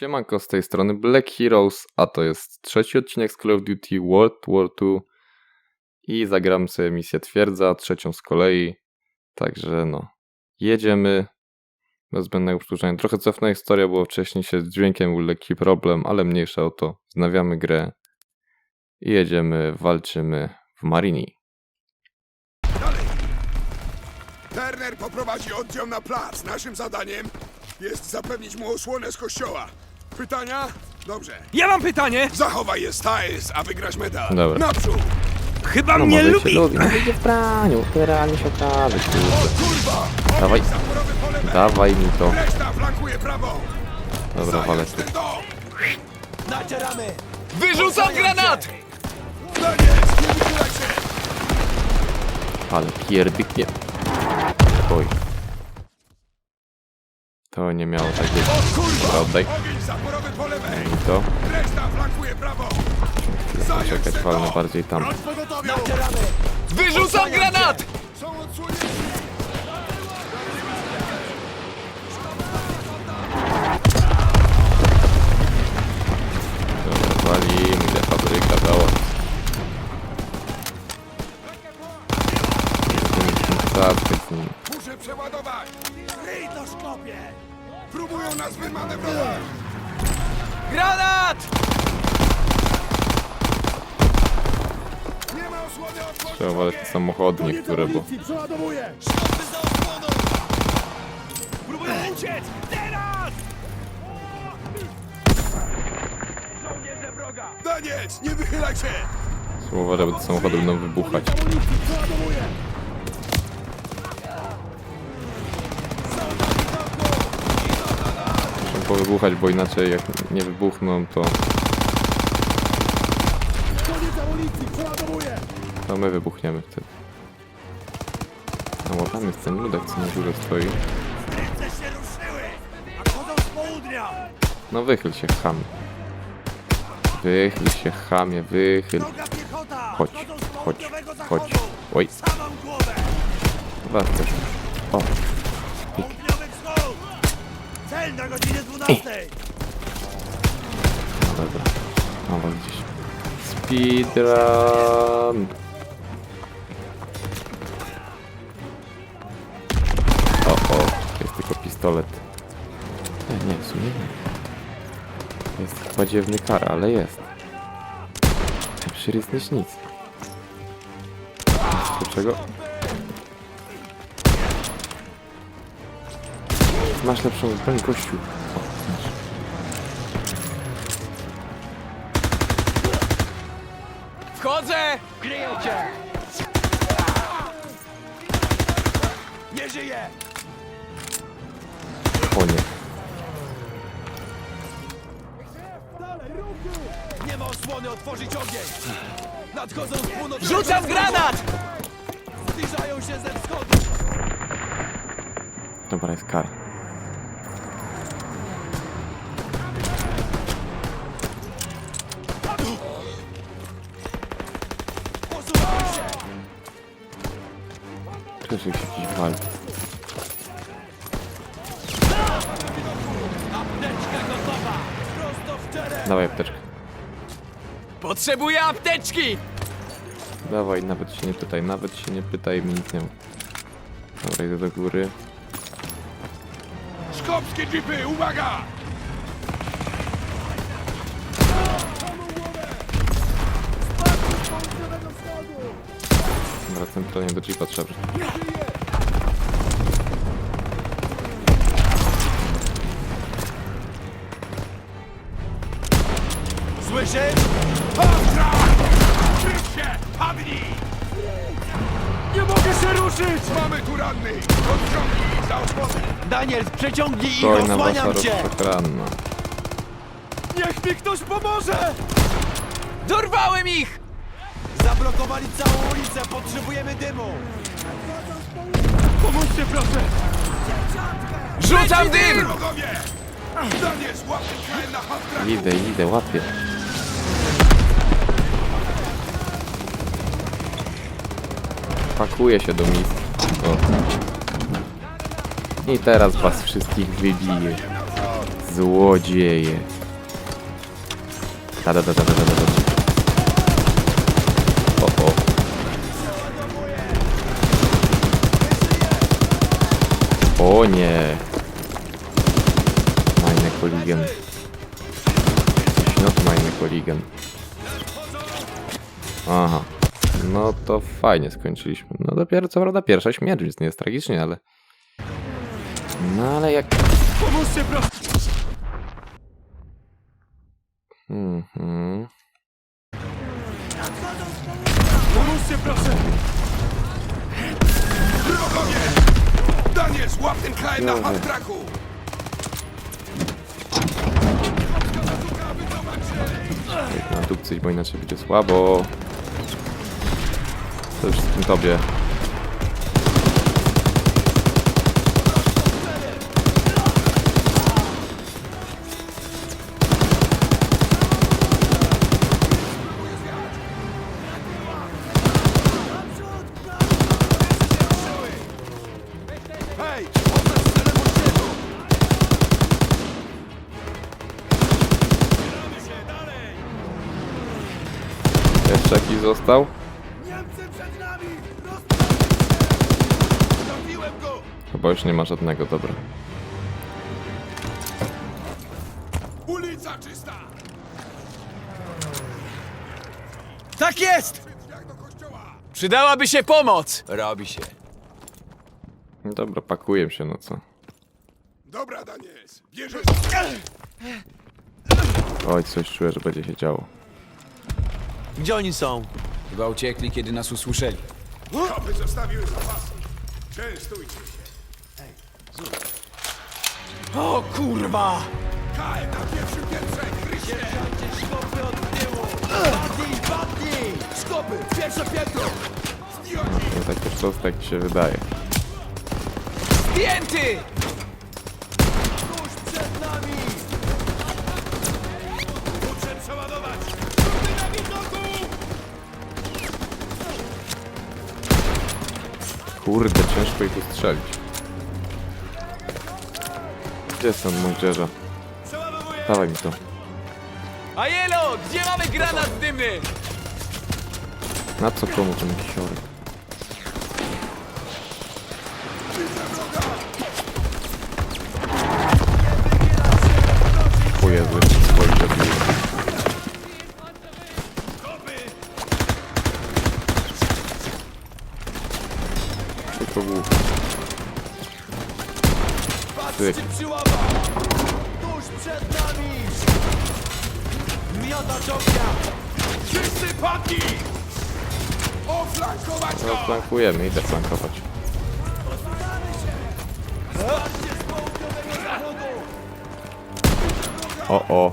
Siemanko, z tej strony Black Heroes, a to jest trzeci odcinek z Call of Duty World War II i zagram sobie misję Twierdza, trzecią z kolei, także no, jedziemy bez zbędnego przedłużania. Trochę cofna historia, bo wcześniej się z dźwiękiem był lekki problem, ale mniejsza o to, znawiamy grę i jedziemy, walczymy w Marini. Dalej! Turner poprowadzi oddział na plac. Naszym zadaniem jest zapewnić mu osłonę z kościoła. Pytania? Dobrze. Ja mam pytanie! Zachowaj je Styles, a wygrasz medal. Dobra. Naprzód! Chyba No mnie może lubi! się lubi, no będzie w praniu, realnie się okaże, O kurwa! Dawaj. Ogień zaporowy po lewej. Dawaj mi to. Reszta flankuje prawą. Dobra, walę Zająć tu. ten dom! Nacieramy! Wyrzucam granat! Nie wychylaj się! Ale pierdyknie. Oj. To nie miało tak być. Dobra, oddaj. Lewej. I to. Poczekać, dom. bardziej tam. Wyrzucam granat! Dobra, walimy, fabryka dała. Muszę przeładować! Ryj to szkopie! Próbują nas wymanewrować! Granat! Nie ma osłony od Trzeba waleć te samochody niektóre, bo Przeładowuję! Szkopy za osłoną! Próbuję uciec! Teraz! Żołnierze wroga! Daniec, nie wychylaj się! słowa, żeby te samochody będą wybuchać. Przeładowuję! Powybuchać, bo inaczej jak nie wybuchną, to, to my wybuchniemy wtedy. No bo tam jest ten ludek, co na górze stoi. No wychyl się, chamie. Wychyl się, chamie, wychyl. Chodź, chodź, chodź. Oj, was też. O! Cel na godzinie 12! no dobra. Was gdzieś. Speedrun! O, o, jest tylko pistolet. E, nie, w sumie nie. Jest dziwny kar, ale jest. Lepszy niż nic. Dlaczego? Masz lepszą broń, gościu. Wchodzę! Kryję cię! Nie żyję! O nie. Nie ma osłony otworzyć ogień! Nadchodzą z północy! Rzucam granat! Zbliżają się ze wschodu! Dobra, jest kar. Jest jakiś walk. Apteczka gotowa! Prosto w czerep! Dawaj apteczkę. Potrzebuję apteczki! Dawaj, nawet się nie pytaj, nawet się nie pytaj, mi nic nie ma. Dobra, idę do góry. Szkopskie jeepy, uwaga! Dobra, centralnie do jeepa trzeba. Słyszysz? Ostra! Się! Padnij! Nie mogę się ruszyć! Mamy tu rannych! Odciągnij za osłonę! Daniel, przeciągnij ich, osłaniam cię! rozczakranna. Niech mi ktoś pomoże! Dorwałem ich! Zablokowali całą ulicę, potrzebujemy dymu! Pomóżcie proszę! Rzucam dym! Wrogowie! Daniec, łapy KM na Idę, idę, łapię. Pakuję się do misji. I teraz was wszystkich wybiję. Złodzieje. Da, da, da, da, da, da. O, o. O nie. Majny koligen. Not majny koligen. Aha. No to fajnie skończyliśmy. No dopiero co prawda pierwsza śmierć, więc nie jest tragicznie, ale... No ale jak... Pomóżcie, proszę! Mhm. Pomóżcie, proszę! Wrogowie! Daniel, złap ten KM na half-tracku! Na dupcyć, bo inaczej będzie słabo. To wszystkim tobie. Jeszcze jakiś został? Już nie ma żadnego, dobra. Ulica czysta! Tak jest! Przydałaby się pomoc! Robi się. No Dobra, pakuję się, no co. Dobra, Daniels, bierzesz... Oj, coś czuję, że będzie się działo. Gdzie oni są? Chyba uciekli, kiedy nas usłyszeli. Kopy zostawiły zapasy. Częstujcie. O kurwa! KM na pierwszym piętrze, Krysie! Szkopy od tyłu! Badnij, badnij! Szkopy! Pierwsze piętro! Nie takie proste, jak ci się wydaje. Zdjęty! Tuż przed nami! Muszę przeładować! Trudny na widoku! Kurde, ciężko ich ustrzelić. Gdzie są moździerze? Przeładowuję! Dawaj mi to. Ajelo! Gdzie mamy granat dymny? Na co komu ten kisiory? O Jezu, jeszcze swoi zabili. Głów. Ty. Przyłapa! Tuż przed nami! Miota ognia! Wszyscy padli! Oflankować go! flankujemy, idę flankować. O o.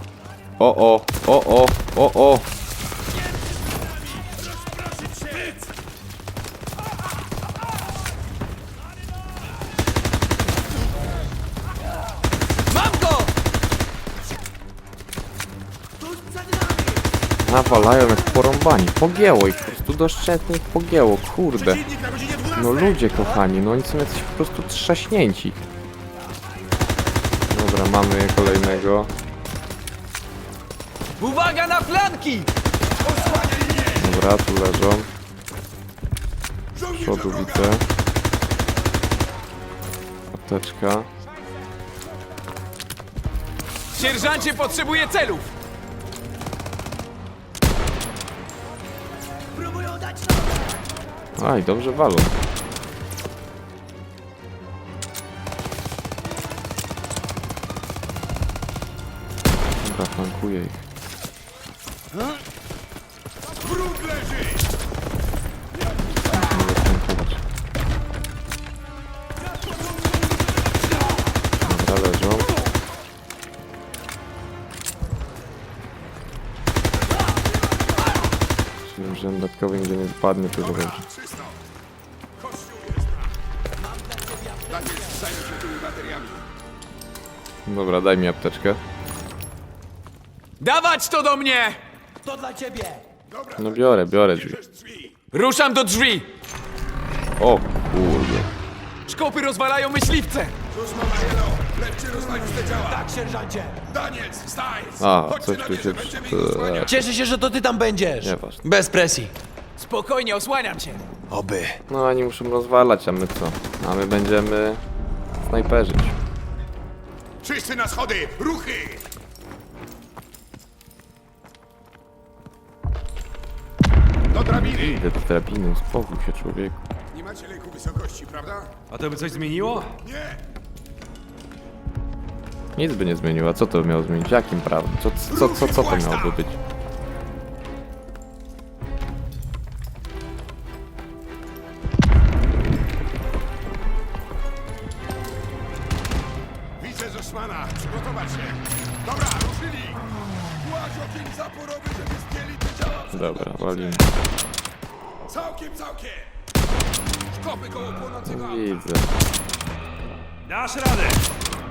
O o. O o. O o. Nawalają jak porąbani. Pogięło ich, po prostu doszczętnie ich pogięło, kurde. No ludzie kochani, no oni są jacyś po prostu trzaśnięci. Dobra, mamy kolejnego. Uwaga na flanki! Dobra, tu leżą. Przodu widzę. Apteczka. Sierżancie potrzebuje celów! Aj, dobrze walą. Dobra, flankuję ich. Wróg leży! Się tymi bateriami. Dobra, daj mi apteczkę. Dawać to do mnie! To dla ciebie! No biorę, biorę drzwi. Ruszam do drzwi! O kurde. Szkopy rozwalają myśliwce! Cóż, mama Jelo, Lepcie rozwalić te działa. Tak, sierżancie! Daniels, Stiles! A, Chodźcie coś tu się... Cieszę się, że to ty tam będziesz. Nieważne. Bez presji. Spokojnie, osłaniam cię. Oby. No oni muszą rozwalać, a my co? A my będziemy snajperzyć. Wszyscy na schody! Ruchy! Do drabiny! Idę do drabiny, uspokój się człowieku. Nie macie lejku wysokości, prawda? A to by coś zmieniło? Nie! Nic by nie zmieniło, a co to miało zmienić? Jakim prawem? Co, co, co, co to miałoby być?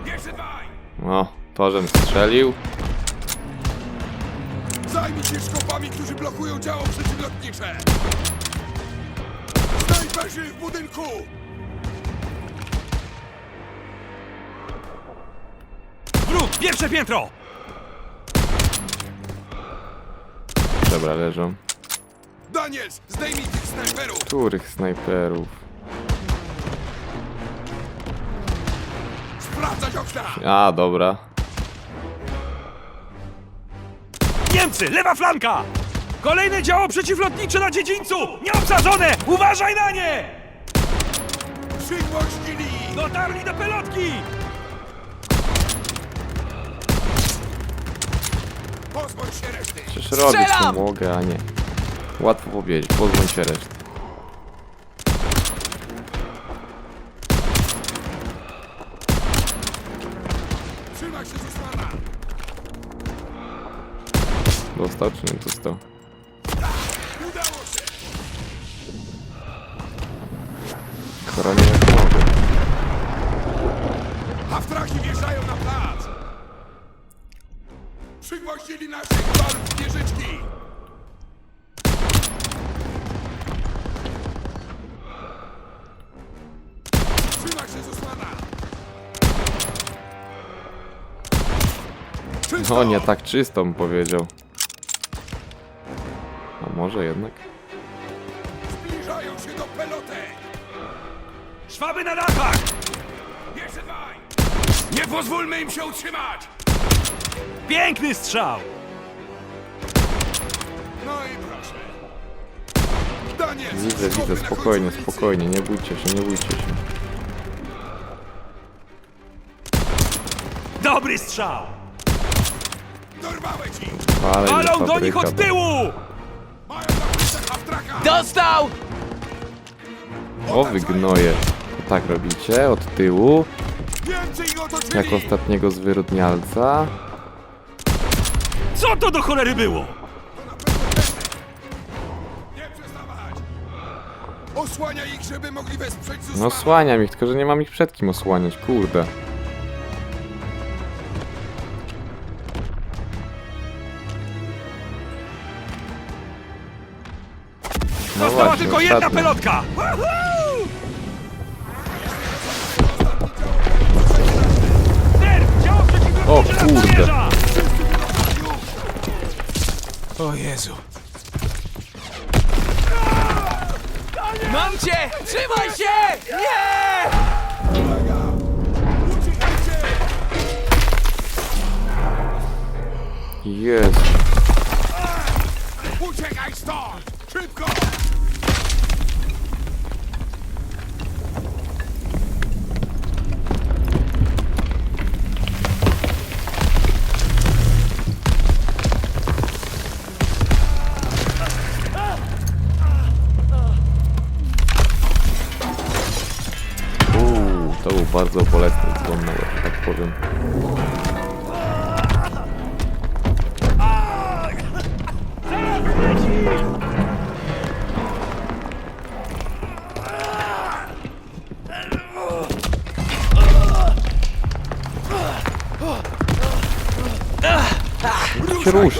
Jeszcze dwaj! O, torzem strzelił. Zajmij się szkopami, którzy blokują działo przeciwlotnicze! Snajperzy w budynku! Wróg! Pierwsze piętro! Dobra, leżą. Daniels, zdejmij tych snajperów! Których snajperów? Sprawdzać okna! A, dobra. Niemcy! Lewa flanka! Kolejne działo przeciwlotnicze na dziedzińcu! Nieobsadzone! Uważaj na nie! Przygwoździli! Dotarli do pelotki! Pozbądź się reszty! Przecież robić Strzelam! mogę, a nie. Łatwo powiedzieć, pozbądź się reszty. Dostał czy nie dostał? Chronię jak mogę. Haftraki wjeżdżają na plac! Przygwoździli naszych barw wieżyczki! Trzymaj się Zosmana! Czysto! No nie tak czysto bym powiedział. Może jednak? Zbliżają się do pelotek! Szwaby na dachach! Jeszcze dwaj! Nie pozwólmy im się utrzymać! Piękny strzał! No i proszę. Daniel! Widzę, widzę, na spokojnie, końcu ulicy. spokojnie, nie bójcie się, nie bójcie się. Dobry strzał! Dorwałeś ich! Ale Palą do nich od tyłu! Dostał! O, wy gnoje. Tak robicie, od tyłu, jak ostatniego zwyrodnialca. Co to do cholery było? Nie przestawać! Osłaniaj ich, żeby mogli wesprzeć! No osłaniam ich, tylko że nie mam ich przed kim osłaniać, kurde. Została właśnie, tylko jedna ostatnia. pelotka! Wahoo! Działo przeciwlotnicze O nas kurde. namierza! O Jezu. Mam cię! Trzymaj się! Nie! Uciekajcie! Jezu. Uciekaj stąd! Szybko!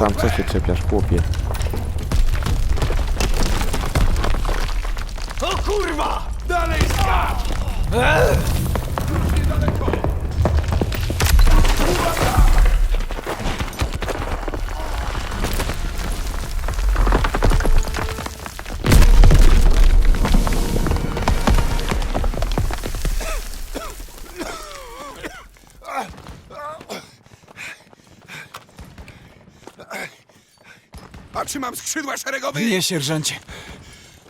Ruszam, co się czepiasz, chłopie? O kurwa! Dalej skacz! Trzymam skrzydła szeregowe, Nie, sierżancie.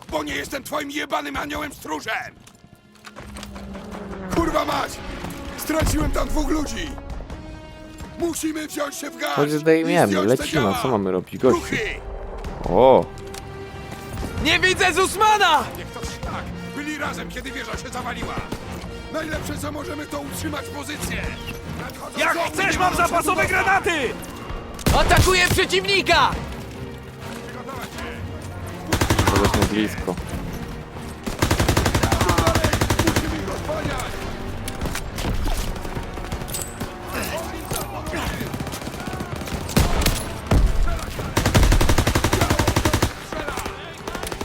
bo nie jestem twoim jebanym aniołem stróżem! Kurwa mać! Straciłem tam dwóch ludzi! Musimy wziąć się w garść Chodź i zdejmiemy, zdjąć te lecimy, działa! co mamy robić, gościu? Ruchy! O, Nie widzę Zusmana! Niech to szlak! Byli razem, kiedy wieża się zawaliła! Najlepsze, co możemy, to utrzymać pozycję! Nadchodzą Jak zombie, chcesz, nie mam zapasowe granaty! Atakuje przeciwnika! Jest blisko.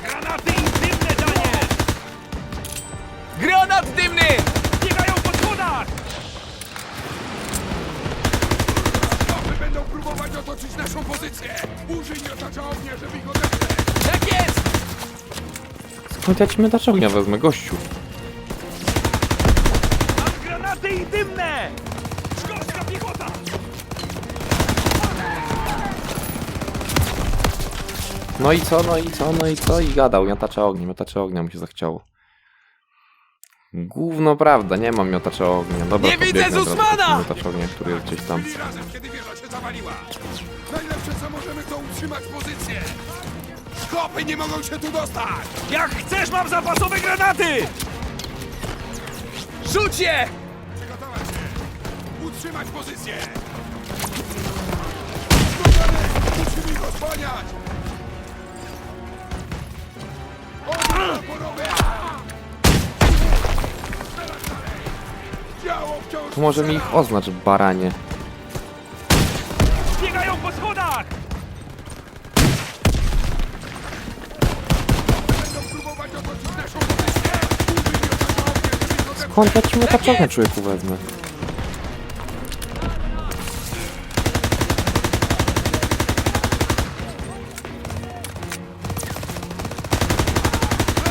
Granaty intymne! Granat dymny! Skąd ja ci miotacz ognia wezmę, gościu? Mam granaty intymne! Szkocka piechota! No i co, no i co, no i co? I gadał, miotacza ognia, miotacza ognia mu się zachciało. Gówno prawda, nie mam miotacza ognia. Dobra, Nie to widzę biegnę teraz ten Miotacz ognia, który jest gdzieś tam. Byli razem, kiedy wieża się zawaliła! Najlepsze, co możemy, to utrzymać pozycję! Skopy nie mogą się tu dostać! Jak chcesz, mam zapasowe granaty! Rzuć je! Przygotować się! Utrzymać pozycję! Dalej! Musimy ich osłaniać! Działo wciąż To może mi ich oznacz, baranie. Skąd ja ci miotacz ognia, człowieku, wezmę?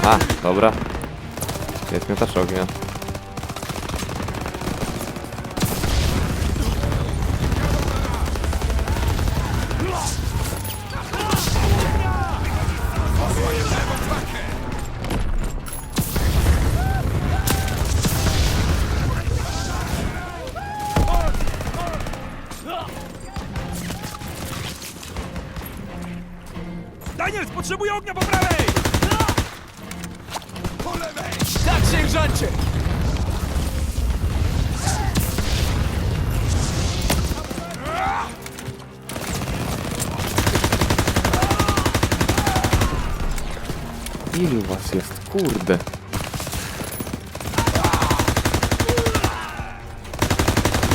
A, dobra. Jest miotacz ognia. Daniel, potrzebuję ognia po prawej! Po lewej! Tak, sierżancie! Ilu was jest? Kurde.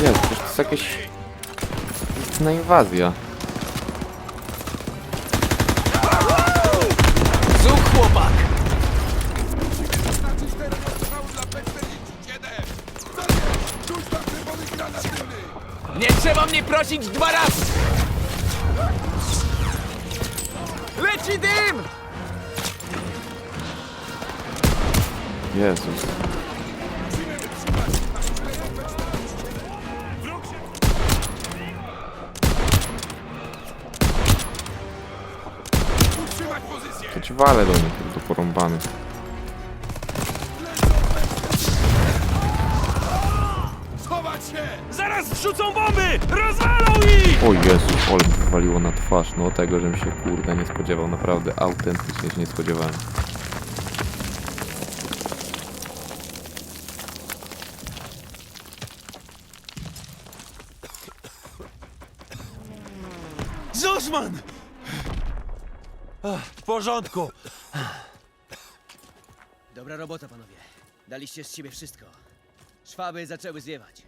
Jest, przecież to jest jakieś... Istna inwazja. Nie trzeba mnie prosić dwa razy! Leci dym! Jezus. To ci walę do nich, do porąbany. O Jezu, ale wywaliło na twarz. No tego, żebym się kurde nie spodziewał. Naprawdę autentycznie się nie spodziewałem. Zuszman! W porządku. Dobra robota, panowie. Daliście z siebie wszystko. Szwaby zaczęły zwiewać.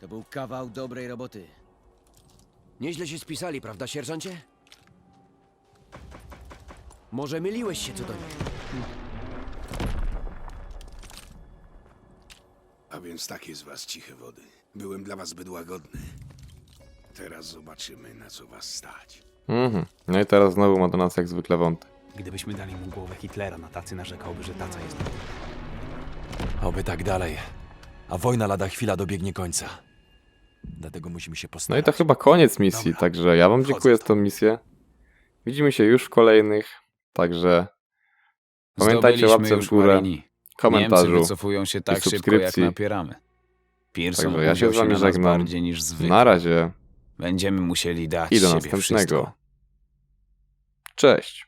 To był kawał dobrej roboty. Nieźle się spisali, prawda, sierżancie? Może myliłeś się co do nich? A więc takie z was ciche wody. Byłem dla was zbyt łagodny. Teraz zobaczymy, na co was stać. Mhm. No i teraz znowu ma do nas jak zwykle wątek. Gdybyśmy dali mu głowę Hitlera na tacy, narzekałby, że taca jest. Oby tak dalej. A wojna lada chwila dobiegnie końca. Dlatego musimy się No i postarać. to chyba koniec misji, Dobra. także ja wam dziękuję za tą misję. Widzimy się już w kolejnych, także pamiętajcie łapce w górę. Niemcy komentarzu. wycofują się tak szybko, jak subskrypcji. napieramy. Pearson Także ja się z wami żegnam. Na razie Będziemy musieli dać i do siebie następnego. wszystko. Cześć.